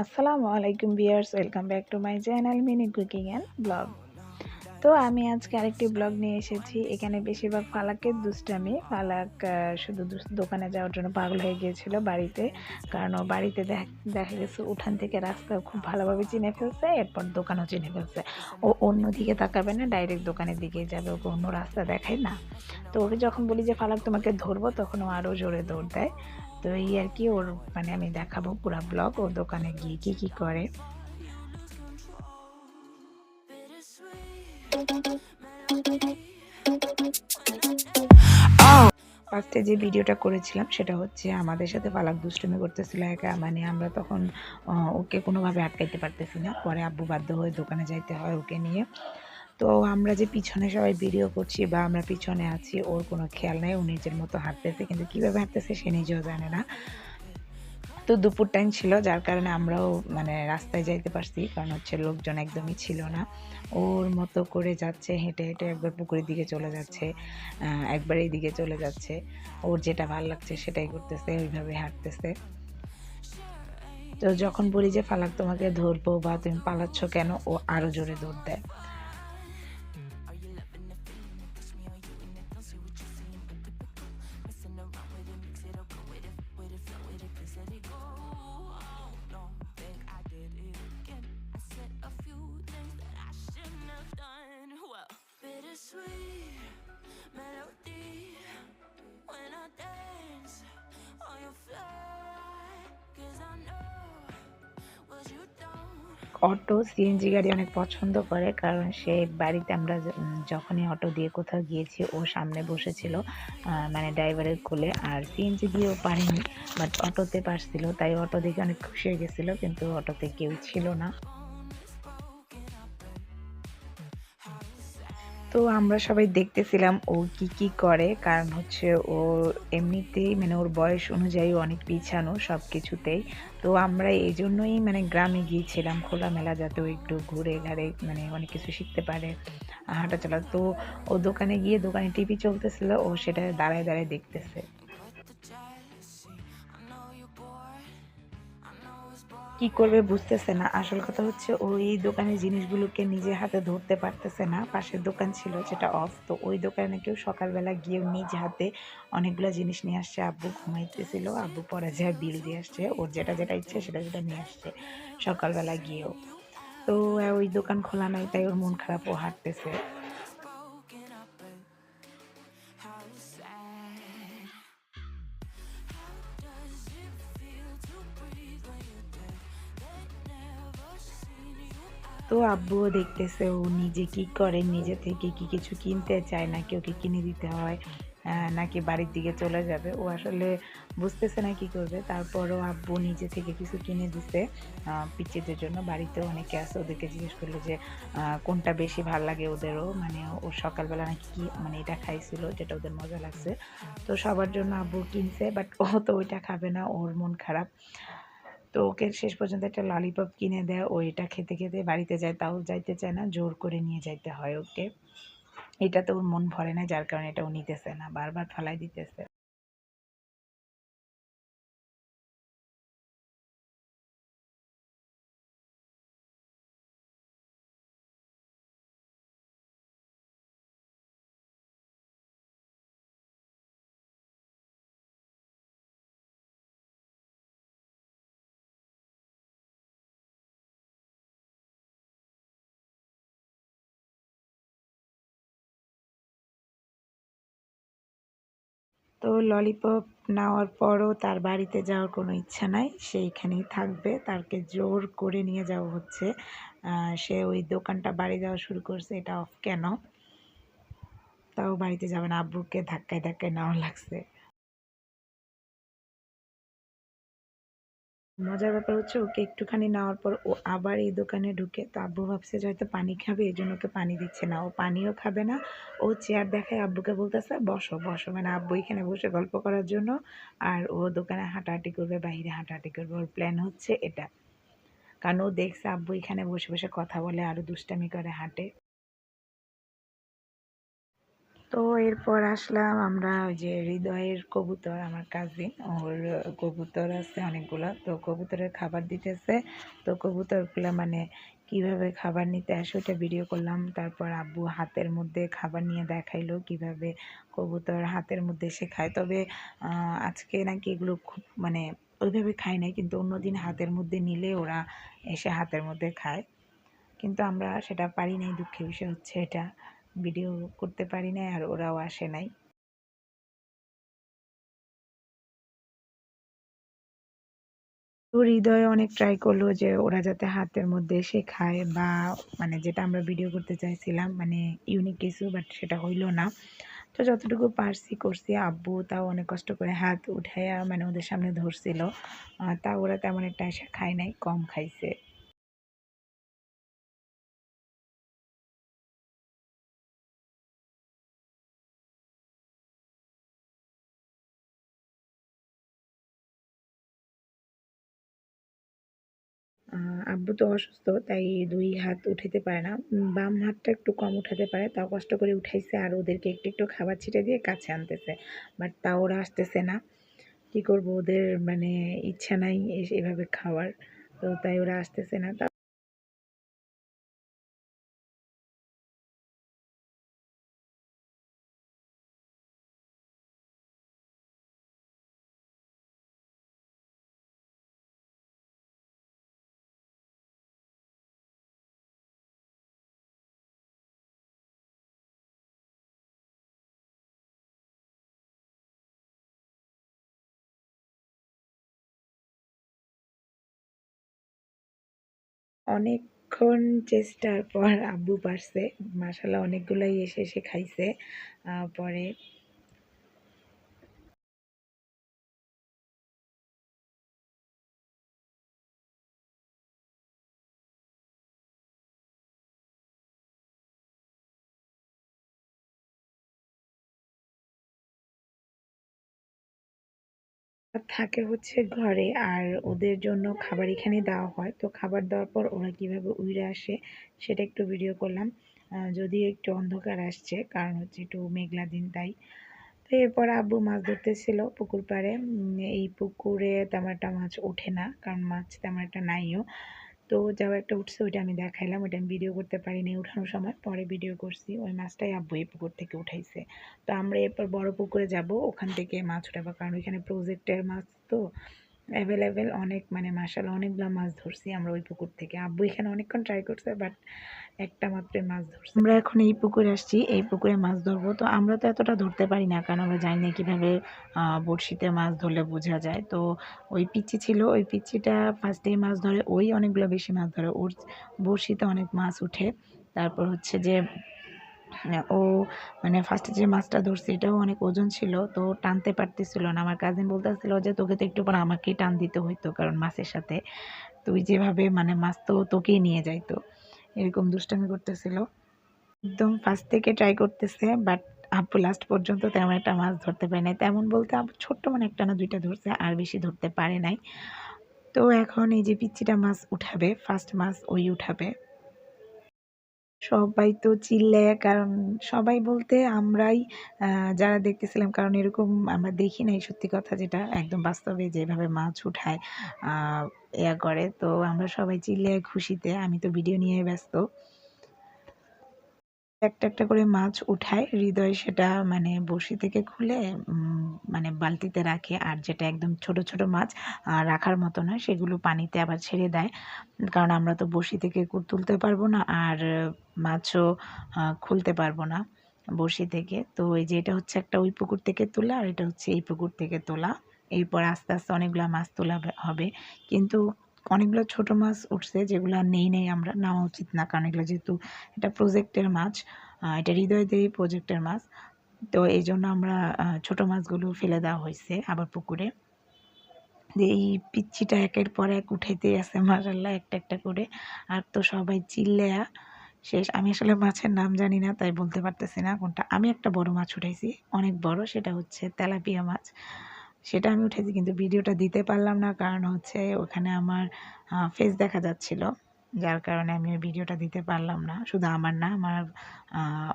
আসসালামু আলাইকুম viewers welcome back to my channel mini cooking and blog. তো আমি আজকে আরেকটি ব্লগ নিয়ে এসেছি। এখানে বেশিরভাগ ফালাকের দুষ্টামি। ফালাক শুধু দোকানে যাওয়ার জন্য পাগল হয়ে গিয়েছিল বাড়িতে। কারণ ও বাড়িতে দেখ- গেছে উঠান থেকে রাস্তা খুব ভালোভাবে চিনে ফেলছে, এরপর দোকানও চিনে ফেলছে। ও অন্য দিকে তাকাবে না, ডাইরেক্ট দোকানের দিকে যাবে, ওকে অন্য রাস্তা দেখায় না। তো ওকে যখন বলি যে ফালাক তোমাকে ধরবো, তখন ও আরও জোরে দৌড় দেয়। তো এই আর কি ওর মানে আমি দেখাবো পুরো ব্লগ ও দোকানে গিয়ে কি কি করে। ফার্স্টে যে ভিডিওটা করেছিলাম, সেটা হচ্ছে আমাদের সাথে পালাক দুষ্টুমি করতেছিল একা মানে আমরা তখন ওকে কোনোভাবে আটকাইতে পারতেছি না। পরে আব্বু বাধ্য হয়ে দোকানে যাইতে হয় ওকে নিয়ে। তো আমরা যে পিছনে সবাই ভিডিও করছি বা আমরা পিছনে আছি, ওর কোনো খেয়াল নেই, ও নিজের মতো হাঁটতেছে, কিন্তু কীভাবে হাঁটতেছে সে নিজেও জানে না। তো দুপুর টাইম ছিল, যার কারণে আমরাও মানে রাস্তায় যাইতে পারছি, কারণ হচ্ছে লোকজন একদমই ছিল না। ওর মতো করে যাচ্ছে, হেঁটে হেঁটে একবার পুকুরের দিকে চলে যাচ্ছে একবার এই দিকে চলে যাচ্ছে। ওর যেটা ভালো লাগছে সেটাই করতেছে, ওইভাবে হাঁটতেছে। তো যখন বলি যে, ফালাক, তোমাকে ধরবো বা তুমি পালাচ্ছ কেন? ও আরও জোরে দৌড় দেয়। অটো সিএনজি গাড়ি অনেক পছন্দ করে, কারণ সে বাড়িতে আমরা যখনই অটো দিয়ে কোথাও গিয়েছি, ও সামনে বসেছিল মানে ড্রাইভারের কোলে, আর সিএনজি দিয়েও পারেনি, বাট অটোতে পারছিল, তাই অটো দেখে অনেক খুশি হয়ে গেছিল, কিন্তু অটোতে কেউ ছিল না। তো আমরা সবাই দেখতেছিলাম ও কি কি করে, কারণ হচ্ছে ও এমনিতেই মানে ওর বয়স অনুযায়ী অনেক পিছানো সব কিছুতেই তো আমরা এই জন্যই মানে গ্রামে গিয়েছিলাম খোলামেলা যাতে ও একটু ঘুরে ঘাড়ে মানে অনেক কিছু শিখতে পারে হাঁটা চলা তো ও দোকানে গিয়ে দোকানে টিভি চলতেছিল, ও সেটা দাঁড়ায় দাঁড়ায় দেখতেছে। কি করবে বুঝতেছে না। আসল কথা হচ্ছে ও এই দোকানের জিনিসগুলোকে নিজে হাতে ধরতে পারতেছে না। পাশের দোকান ছিল যেটা অফ তো ওই দোকানে কেউ সকালবেলা গিয়েও নিজ হাতে অনেকগুলো জিনিস নিয়ে আসছে। আব্বু ঘুমাইতেছিল, আব্বু পরে যায় বিল দিয়ে আসছে। ওর যেটা যেটা ইচ্ছে সেটা সেটা নিয়ে আসছে সকালবেলা গিয়েও। তো ওই দোকান খোলা নাই, তাই ওর মন খারাপ ও হাঁটতেছে। তো আব্বুও দেখতেছে ও নিজে কি করে নিজে থেকে কি কিছু কিনতে চায় নাকি ওকে কিনে দিতে হয় নাকি বাড়ির দিকে চলে যাবে। ও আসলে বুঝতেছে না কি করবে। তারপরও আব্বু নিজে থেকে কিছু কিনে দিছে আহ, জন্য। বাড়িতে অনেকে আছে ওদেরকে জিজ্ঞেস করল যে কোনটা বেশি ভালো লাগে ওদেরও? মানে ও সকালবেলা নাকি কি মানে এটা খাইছিল যেটা ওদের মজা লাগছে। তো সবার জন্য আব্বু কিনছে বাট ও তো ওইটা খাবে না ওর মন খারাপ। তো ওকে শেষ পর্যন্ত একটা ললিপপ কিনে দেয়, ও এটা খেতে খেতে বাড়িতে যায়, তাও যাইতে চায় না, জোর করে নিয়ে যাইতে হয় ওকে। এটা তো ওর মন ভরে না, যার কারণে এটা ও নিতেছে না, বারবার ফালাই দিতেছে। তো ললিপপ নেওয়ার পরও তার বাড়িতে যাওয়ার কোনো ইচ্ছা নাই। সে এখানেই থাকবে। তাকে জোর করে নিয়ে যাওয়া হচ্ছে। সে ওই দোকানটা বাড়ি যাওয়া শুরু করছে। এটা অফ কেন? তাও বাড়িতে যাবে না। আব্বুকে ধাক্কায় ধাক্কায় নেওয়া লাগছে। মজার ব্যাপার হচ্ছে ওকে একটুখানি নেওয়ার পর ও আবার এই দোকানে ঢুকে তো আব্বু ভাবছে যে হয়তো পানি খাবে, এই জন্য ওকে পানি দিচ্ছে না। ও পানিও খাবে না, ও চেয়ার দেখায় আব্বুকে বলতেছে, বসো বসো। মানে আব্বু এখানে বসে গল্প করার জন্য আর ও দোকানে হাঁটাহাঁটি করবে, বাইরে হাঁটাহাঁটি করবে। ওর প্ল্যান হচ্ছে এটা। কারণ ও দেখছে আব্বু এখানে বসে বসে কথা বলে আরও দুষ্টামি করে, হাঁটে। তো এরপর আসলাম আমরা ওই যে হৃদয়ের কবুতর, আমার কাজিন ওর কবুতর আছে অনেকগুলো। তো কবুতরের খাবার দিতেছে। তো কবুতরগুলো মানে কীভাবে খাবার নিতে আসে ওটা ভিডিও করলাম। তারপর আব্বু হাতের মধ্যে খাবার নিয়ে দেখাইলো কীভাবে কবুতর হাতের মধ্যে সে খায়। তবে আজকে নাকি এগুলো খুব মানে ওইভাবে খায় নাই, কিন্তু অন্যদিন হাতের মধ্যে নিলে ওরা এসে হাতের মধ্যে খায়। কিন্তু আমরা সেটা পারি নাই, দুঃখের বিষয় হচ্ছে এটা। ভিডিও করতে পারি নাই আর ওরাও আসে নাই। তো হৃদয় অনেক ট্রাই করল যে ওরা যাতে হাতের মধ্যে এসে খায় বা মানে যেটা আমরা ভিডিও করতে চাইছিলাম মানে ইউনিক কিছু বাট সেটা হইল না। তো যতটুকু পারছি করছি, আব্বু তাও অনেক কষ্ট করে হাত উঠাইয়া মানে ওদের সামনে ধরছিল। তা ওরা তেমন একটা এসে খায় নাই, কম খাইছে। আব্বু তো অসুস্থ, তাই দুই হাত উঠাতে পারে না। বাম হাতটা একটু কম উঠাতে পারে, তাও কষ্ট করে উঠাইছে আর ওদেরকে একটু একটু খাবার ছিটে দিয়ে কাছে আনতেছে। বাট তাও ওরা আসতেছে না। কী করব, ওদের মানে ইচ্ছা নাই এভাবে খাওয়ার, তো তাই ওরা আসতেছে না। অনেকক্ষণ চেষ্টার পর আব্বু পারছে মাসাল্লাহ অনেকগুলাই এসে এসে খাইছে। পরে থাকে হচ্ছে ঘরে আর ওদের জন্য খাবার এখানে দেওয়া হয়। তো খাবার দেওয়ার পর ওরা কীভাবে উড়ে আসে সেটা একটু ভিডিও করলাম। যদি একটু অন্ধকার আসছে, কারণ হচ্ছে একটু মেঘলা দিন তাই। তো এরপর আব্বু মাছ ধরতেছিল পুকুর পাড়ে। এই পুকুরে তেমন একটা মাছ ওঠে না, কারণ মাছ তেমন একটা নাইও। তো যাও একটা উঠছে ওইটা আমি দেখাইলাম, ওইটা আমি ভিডিও করতে পারিনি উঠানোর সময়। পরে ভিডিও করছি, ওই মাছটাই আব্বু এই পুকুর থেকে উঠাইছে। তো আমরা এরপর বড় পুকুরে যাব, ওখান থেকে মাছ উঠাবো, কারণ ওইখানে প্রজেক্টের মাছ তো। অ্যাভেলেবেল অনেক মানে মাসাল অনেকগুলো মাছ ধরছি আমরা ওই পুকুর থেকে। আব্বু এখানে অনেকক্ষণ ট্রাই করছে বাট একটা মাত্র মাছ ধরছি। আমরা এখন এই পুকুরে আসছি, এই পুকুরে মাছ ধরবো। তো আমরা তো এতটা ধরতে পারি না, কারণ আমরা জানি না কীভাবে বড়শিতে মাছ ধরলে বোঝা যায়। তো ওই পিচ্ছি ছিল, ওই পিচ্ছিটা ফার্স্টেই মাছ ধরে, ওই অনেকগুলো বেশি মাছ ধরে। ওর বড়শিতে অনেক মাছ উঠে। তারপর হচ্ছে যে ও মানে ফার্স্টে যে মাছটা ধরছে, এটাও অনেক ওজন ছিল, তো টানতে পারতেছিল না। আমার কাজিন বলতেছিল যে, তোকে তো একটু পর আমাকেই টান দিতে হইতো কারণ মাছের সাথে। তুই যেভাবে মানে মাছ তো তোকেই নিয়ে যাইতো। এরকম দুষ্টামি করতেছিল। একদম ফার্স্ট থেকে ট্রাই করতেছে বাট আপু লাস্ট পর্যন্ত তেমন একটা মাছ ধরতে পারে নাই। তেমন বলতে আপু, ছোট্ট মানে একটা না দুইটা ধরছে, আর বেশি ধরতে পারে নাই। তো এখন এই যে পিচ্ছিটা মাছ উঠাবে ফার্স্ট মাছ ওই উঠাবে। সবাই তো চিল্লায় কারণ সবাই বলতে আমরাই যারা দেখতেছিলাম, কারণ এরকম আমরা দেখি নাই, সত্যি কথা যেটা একদম বাস্তবে যেভাবে মাছ উঠায় ইয়া করে। তো আমরা সবাই চিল্লায় খুশিতে, আমি তো ভিডিও নিয়ে ব্যস্ত। একটা একটা করে মাছ উঠায়, হৃদয় সেটা মানে বড়শি থেকে খুলে মানে বালতিতে রাখে। আর যেটা একদম ছোট ছোট মাছ রাখার মতো নয় সেগুলো পানিতে আবার ছেড়ে দেয়। কারণ আমরা তো বড়শি থেকে তুলতে পারব না, আর মাছও খুলতে পারব না বড়শি থেকে। তো এই যে এটা হচ্ছে একটা ওই পুকুর থেকে তোলা, আর এটা হচ্ছে এই পুকুর থেকে তোলা। এরপর আস্তে আস্তে অনেকগুলো মাছ তোলা হবে। কিন্তু অনেকগুলো ছোট মাছ উঠছে যেগুলো নেই নেই আমরা, নেওয়া উচিত না। কারণ এগুলো যেহেতু এটা প্রজেক্টের মাছ এটা হৃদয় দেই প্রজেক্টের মাছ। তো এই জন্য আমরা ছোট মাছগুলো ফেলে দেওয়া হয়েছে আবার পুকুরে। যে এই পিচ্ছিটা একের পর এক উঠাইতেই আছে মাসাল্লাহ একটা একটা করে। আর তো সবাই চিল্লেয়া শেষ। আমি আসলে মাছের নাম জানি না, তাই বলতে পারতেছি না কোনটা। আমি একটা বড় মাছ উঠাইছি, অনেক বড়, সেটা হচ্ছে তেলাপিয়া মাছ। সেটা আমি উঠেছি কিন্তু ভিডিওটা দিতে পারলাম না। কারণ হচ্ছে ওখানে আমার ফেস দেখা যাচ্ছিল, যার কারণে আমি ওই ভিডিওটা দিতে পারলাম না। শুধু আমার না, আমার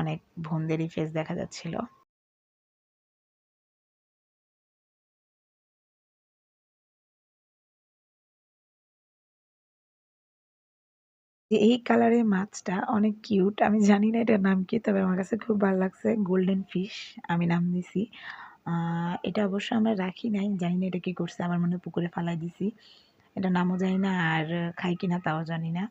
অনেক বোনদেরই ফেস দেখা যাচ্ছিল। এই কালারের মাছটা অনেক কিউট আমি জানি না এটার নাম কি, তবে আমার কাছে খুব ভালো লাগছে গোল্ডেন ফিশ আমি নাম দিছি। এটা অবশ্য আমরা রাখি নাই, জানি না এটা কি করছে, আমার মনে পুকুরে ফালাই দিছি। এটা নামও জানি না আর খাই কিনা তাও জানি না।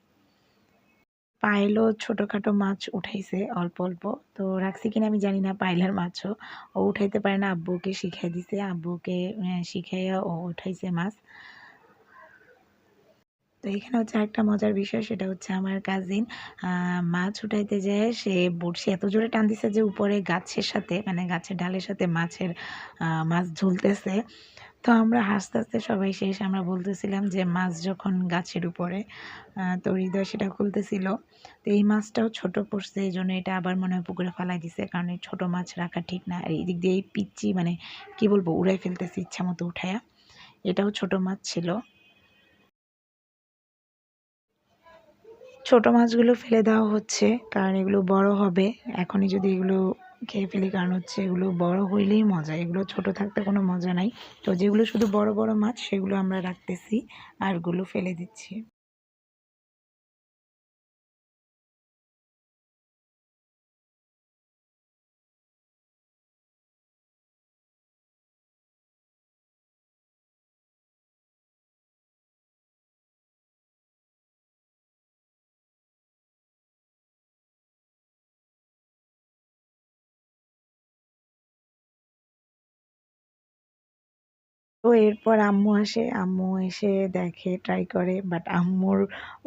পাইলও ছোটখাটো মাছ উঠাইছে, অল্প অল্প। তো রাখছি কিনা আমি জানি না, পাইলার মাছও। ও উঠাইতে পারে না, আব্বুকে শিখাই দিছে, আব্বুকে শিখাইয়া ও উঠাইছে মাছ। তো এখানে হচ্ছে একটা মজার বিষয়, সেটা হচ্ছে আমার কাজিন মাছ উঠাইতে যায়, সে বড়শি এত জোরে টান দিছে যে উপরে গাছের সাথে মানে গাছের ডালের সাথে মাছের মাছ ঝুলতেছে। তো আমরা হাসতে হাসতে সবাই শেষ, আমরা বলতেছিলাম যে মাছ যখন গাছের উপরে তো হৃদয় সেটা খুলতেছিল। তো এই মাছটাও ছোট পড়ছে, এই জন্য এটা আবার মনে হয় পুকুরে ফালাই দিছে, কারণ এই ছোট মাছ রাখা ঠিক না। আর এই দিক দিয়ে এই পিচ্ছি মানে কি বলব, উড়াই ফেলতেছে ইচ্ছা মতো উঠায়া। এটাও ছোট মাছ ছিল। ছোট মাছগুলো ফেলে দেওয়া হচ্ছে, কারণ এগুলো বড় হবে। এখনই যদি এগুলো খেয়ে ফেলি, কারণ হচ্ছে এগুলো বড় হইলেই মজা। এগুলো ছোট থাকতে কোনো মজা নাই। তো যেগুলো শুধু বড় বড় মাছ, সেগুলো আমরা রাখতেছি, আরগুলো ফেলে দিচ্ছি। তো এরপর আম্মু আসে। আম্মু এসে দেখে ট্রাই করে বাট আম্মুর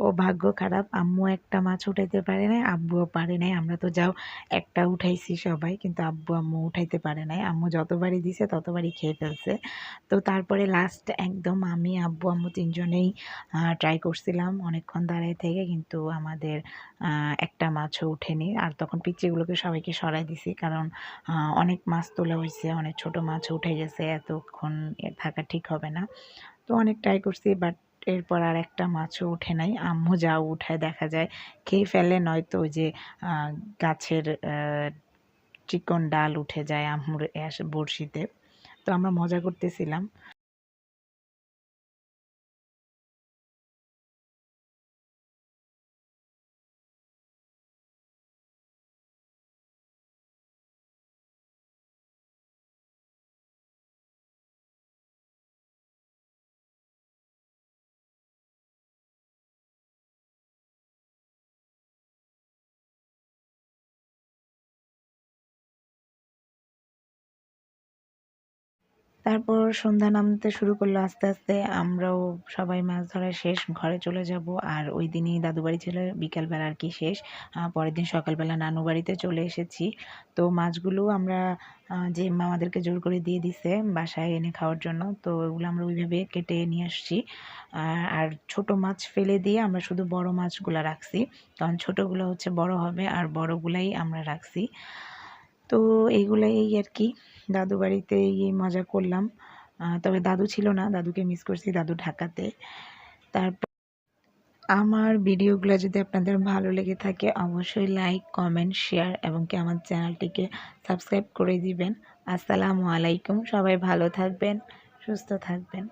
ও ভাগ্য খারাপ। আম্মু একটা মাছ উঠাইতে পারে নাই, আব্বুও পারে নাই। আমরা তো যাও, একটা উঠাইছি সবাই, কিন্তু আব্বু আম্মু উঠাইতে পারে নাই। আম্মু যতবারই দিছে, ততবারই খেয়ে ফেলছে। তো তারপরে লাস্ট একদম আমি, আব্বু, আম্মু তিনজনেই ট্রাই করছিলাম। অনেকক্ষণ দাঁড়ায় থেকে কিন্তু আমাদের একটা মাছও উঠেনি আর তখন পিচিগুলোকে সবাইকে সরাই দিছি, কারণ অনেক মাছ তোলা হয়েছে অনেক ছোট মাছ উঠে গেছে। এতক্ষণ থাকা ঠিক হবে না। তো অনেক ট্রাই করছি বাট এরপর আর একটা মাছও উঠে নাই। আম্মু যা উঠায় দেখা যায়, খেয়ে ফেলে, নয়তো ওই যে গাছের চিকন ডাল উঠে যায় আম্মুর বড়শিতে। তো আমরা মজা করতেছিলাম। তারপর সন্ধ্যা নামতে শুরু করল আস্তে আস্তে। আমরাও সবাই মাছ ধরা শেষ, ঘরে চলে যাব। আর ওই দিনই দাদু বাড়ি ছিল, বিকালবেলা আর কি শেষ। পরের দিন সকালবেলা নানু বাড়িতে চলে এসেছি। তো মাছগুলো আমরা যে মা আমাদেরকে জোর করে দিয়ে দিছে বাসায় এনে খাওয়ার জন্য, তো ওগুলো আমরা ওইভাবে কেটে নিয়ে আসছি। আর ছোট মাছ ফেলে দিয়ে আমরা শুধু বড় মাছগুলো রাখছি। কারণ ছোটগুলো হচ্ছে বড় হবে, আর বড়গুলাই আমরা রাখছি। তো এইগুলাই আর কি। দাদু বাড়িতে গিয়ে মজা করলাম। তবে দাদু ছিল না, দাদুকে মিস করছি দাদু ঢাকাতে। তারপর আমার ভিডিওগুলো যদি আপনাদের ভালো লেগে থাকে, অবশ্যই লাইক কমেন্ট শেয়ার এবং কি আমার চ্যানেলটিকে সাবস্ক্রাইব করে দিবেন। আসসালামু আলাইকুম, সবাই ভালো থাকবেন, সুস্থ থাকবেন।